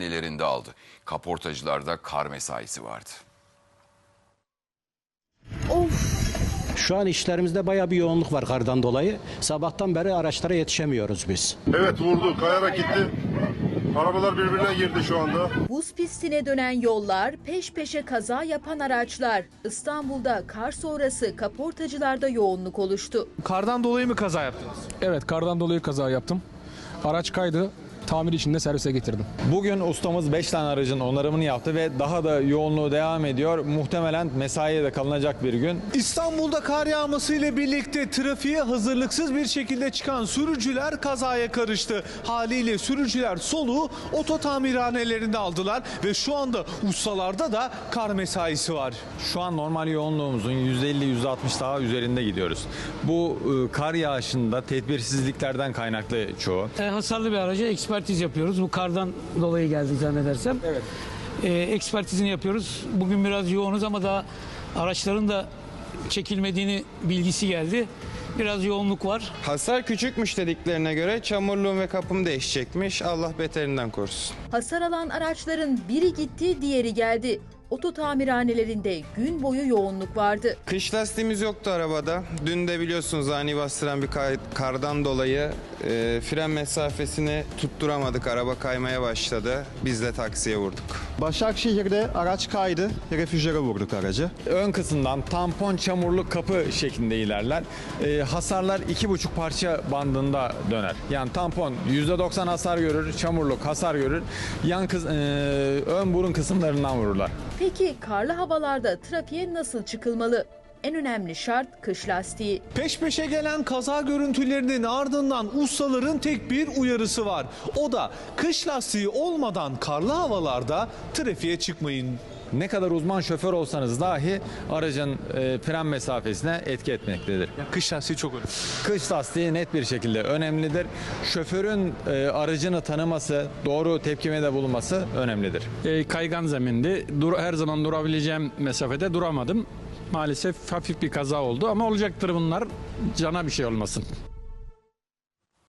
hanelerinde aldı. Kaportacılarda kar mesaisi vardı. Şu an işlerimizde bayağı bir yoğunluk var kardan dolayı. Sabahtan beri araçlara yetişemiyoruz biz. Evet vurdu, kayarak gitti. Arabalar birbirine girdi şu anda. Buz pistine dönen yollar, peş peşe kaza yapan araçlar. İstanbul'da kar sonrası kaportacılarda yoğunluk oluştu. Kardan dolayı mı kaza yaptınız? Evet kardan dolayı kaza yaptım. Araç kaydı. Tamir için de servise getirdim. Bugün ustamız 5 tane aracın onarımını yaptı ve daha da yoğunluğu devam ediyor. Muhtemelen mesaiye de kalınacak bir gün. İstanbul'da kar yağması ile birlikte trafiğe hazırlıksız bir şekilde çıkan sürücüler kazaya karıştı. Haliyle sürücüler soluğu oto tamirhanelerinde aldılar ve şu anda ustalarda da kar mesaisi var. Şu an normal yoğunluğumuzun %50-%60 daha üzerinde gidiyoruz. Bu e, kar yağışında tedbirsizliklerden kaynaklı çoğu. E, hasarlı bir araca ekspertiz yapıyoruz. Bu kardan dolayı geldi zannedersem. Evet. ekspertizini yapıyoruz. Bugün biraz yoğunuz ama daha araçların da çekilmediğini bilgisi geldi. Biraz yoğunluk var. Hasar küçükmüş dediklerine göre çamurluğum ve kapım değişecekmiş. Allah beterinden korusun. Hasar alan araçların biri gitti, diğeri geldi. Oto tamirhanelerinde gün boyu yoğunluk vardı. Kış lastiğimiz yoktu arabada. Dün de biliyorsunuz ani bastıran bir kardan dolayı e, fren mesafesini tutturamadık. Araba kaymaya başladı. Biz de taksiye vurduk. Başakşehir'de araç kaydı. Refüjöre vurduk aracı. Ön kısımdan tampon çamurlu kapı şeklinde ilerler. E, hasarlar iki buçuk parça bandında döner. Yani tampon %90 hasar görür, çamurluk hasar görür. Yan kız, e, ön burun kısımlarından vururlar. Peki karlı havalarda trafiğe nasıl çıkılmalı? En önemli şart kış lastiği. Peş peşe gelen kaza görüntülerinin ardından ustaların tek bir uyarısı var. O da kış lastiği olmadan karlı havalarda trafiğe çıkmayın. Ne kadar uzman şoför olsanız dahi aracın e, fren mesafesine etki etmektedir. Kış lastiği çok önemli. Kış lastiği net bir şekilde önemlidir. Şoförün e, aracını tanıması, doğru tepkimede bulunması önemlidir. E, kaygan zemindi. Dur, her zaman durabileceğim mesafede duramadım. Maalesef hafif bir kaza oldu ama olacaktır bunlar. Cana bir şey olmasın.